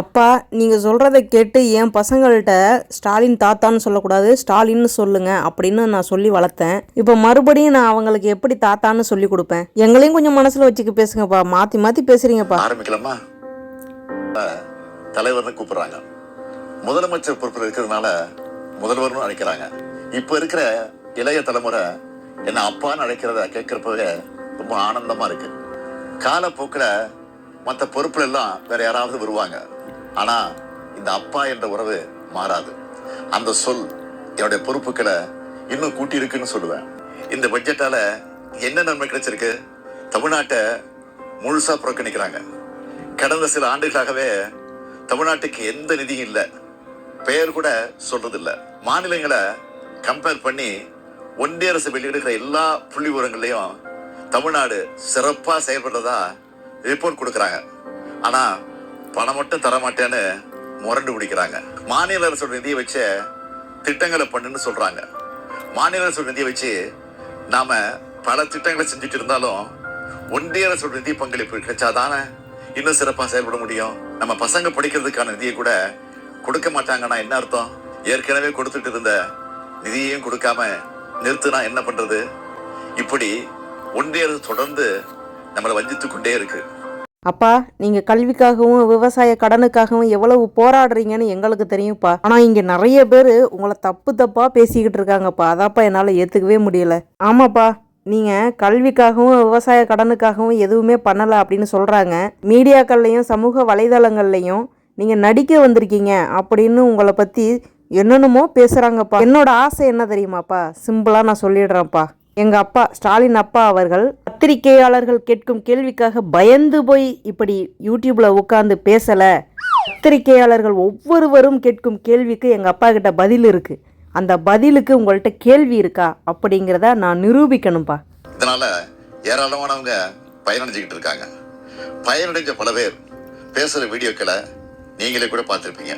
அப்பா நீங்கள் சொல்கிறத கேட்டு என் பசங்கள்கிட்ட ஸ்டாலின் தாத்தான்னு சொல்லக்கூடாது ஸ்டாலின்னு சொல்லுங்க அப்படின்னு நான் சொல்லி வளர்த்தேன். இப்போ மறுபடியும் நான் அவங்களுக்கு எப்படி தாத்தான்னு சொல்லி கொடுப்பேன்? எங்களையும் கொஞ்சம் மனசில் வச்சுக்க பேசுங்கப்பா. மாற்றி மாற்றி பேசுகிறீங்கப்பா ஆரம்பிக்கலாமா? தலைவர்னு கூப்பிடுறாங்க. முதலமைச்சர் பொறுப்பில் இருக்கிறதுனால முதல்வர்னு அழைக்கிறாங்க. இப்போ இருக்கிற இளைய தலைமுறை என்ன அப்பான்னு அழைக்கிறத கேட்கிறப்பவே ரொம்ப ஆனந்தமா இருக்கு. காலப்போக்கில் மற்ற பொறுப்புல எல்லாம் வேற யாராவது வருவாங்க. ஆனா இந்த அப்பா என்ற உறவு மாறாது. அந்த சொல் என்னுடைய பொறுப்புகளை இன்னும் கூட்டி இருக்குன்னு சொல்லுவேன். இந்த பட்ஜெட்டால என்ன நன்மை கிடைச்சிருக்கு? தமிழ்நாட்டை முழுசா புறக்கணிக்கிறாங்க. கடந்த சில ஆண்டுகளாகவே தமிழ்நாட்டுக்கு எந்த நிதியும் இல்லை. பெயர் கூட சொல்றதில்லை. மாநிலங்களை கம்பேர் பண்ணி ஒன்றிய அரசு வெளியிடுகிற எல்லா புள்ளி விவரங்களையும் தமிழ்நாடு சிறப்பாக செயல்படுறதா ரிப்போர்ட் கொடுக்குறாங்க. ஆனால் பணம் மட்டும் தர மாட்டேன்னு முரண்டு பிடிக்கிறாங்க. மாநில அரசோட நிதியை வச்சு திட்டங்களை பண்ணுன்னு சொல்கிறாங்க மாநில அரசோட நிதியை வச்சு நாம் பல திட்டங்களை செஞ்சுட்டு இருந்தாலும் ஒன்றிய அரசோட நிதி பங்களிப்பு கிடைச்சாதானே இன்னும் சிறப்பாக செயல்பட முடியும்? நம்ம பசங்க படிக்கிறதுக்கான நிதியை கூட கொடுக்க மாட்டாங்கன்னா என்ன அர்த்தம்? ஏற்கனவே கொடுத்துட்டு இருந்த நிதியையும் கொடுக்காம நிறுத்துனா என்ன பண்றது? இப்படி ஒன்றிய அரசு தொடர்ந்து நம்மளை வஞ்சித்து கொண்டே இருக்கு. அப்பா நீங்கள் கல்விக்காகவும் விவசாய கடனுக்காகவும் எவ்வளவு போராடுறீங்கன்னு எங்களுக்கு தெரியும்ப்பா. ஆனால் இங்கே நிறைய பேர் உங்களை தப்பு தப்பாக பேசிக்கிட்டு இருக்காங்கப்பா. அதாப்பா என்னால் ஏற்றுக்கவே முடியல. ஆமாப்பா நீங்கள் கல்விக்காகவும் விவசாய கடனுக்காகவும் எதுவுமே பண்ணலை அப்படின்னு சொல்கிறாங்க மீடியாக்கள்லையும் சமூக வலைதளங்கள்லையும் நீங்கள் நடிக்க வந்திருக்கீங்க அப்படின்னு உங்களை பற்றி என்னென்னமோ பேசுகிறாங்கப்பா என்னோடய ஆசை என்ன தெரியுமாப்பா? சிம்பிளாக நான் சொல்லிடுறேன்ப்பா. எங்கள் அப்பா ஸ்டாலின் அப்பா அவர்கள் பத்திரிகையாளர்கள் கேட்கும் கேள்விக்காக பயந்து போய் இப்படி யூடியூப்பில் உட்காந்து பேசலை. பத்திரிகையாளர்கள் ஒவ்வொருவரும் கேட்கும் கேள்விக்கு எங்கள் அப்பா கிட்ட பதில் இருக்குது அந்த பதிலுக்கு உங்கள்கிட்ட கேள்வி இருக்கா? அப்படிங்கிறத நான் நிரூபிக்கணும்ப்பா. இதனால் ஏராளமானவங்க பயனடைஞ்சிக்கிட்டு இருக்காங்க. பயனடைஞ்ச பல பேர் பேசுகிற வீடியோக்களை நீங்களே கூட பார்த்துருப்பீங்க.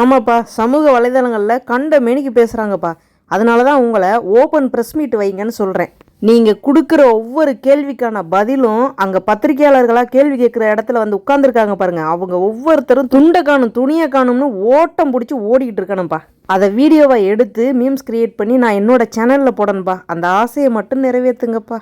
ஆமாப்பா சமூக வலைதளங்களில் கண்ட மேனிக்கு பேசுகிறாங்கப்பா அதனால தான் உங்களை ஓப்பன் ப்ரெஸ் மீட் வைங்கன்னு சொல்கிறேன் நீங்கள் கொடுக்குற ஒவ்வொரு கேள்விக்கான பதிலும் அங்கே பத்திரிகையாளர்களாக கேள்வி கேட்குற இடத்துல வந்து உட்காந்துருக்காங்க பாருங்கள் அவங்க ஒவ்வொருத்தரும் துண்டை காணும் துணியை காணும்னு ஓட்டம் பிடிச்சி ஓடிக்கிட்டு இருக்கணும்ப்பா. அதை வீடியோவை எடுத்து மீம்ஸ் கிரியேட் பண்ணி நான் என்னோட சேனலில் போடணும்ப்பா. அந்த ஆசையை மட்டும் நிறைவேற்றுங்கப்பா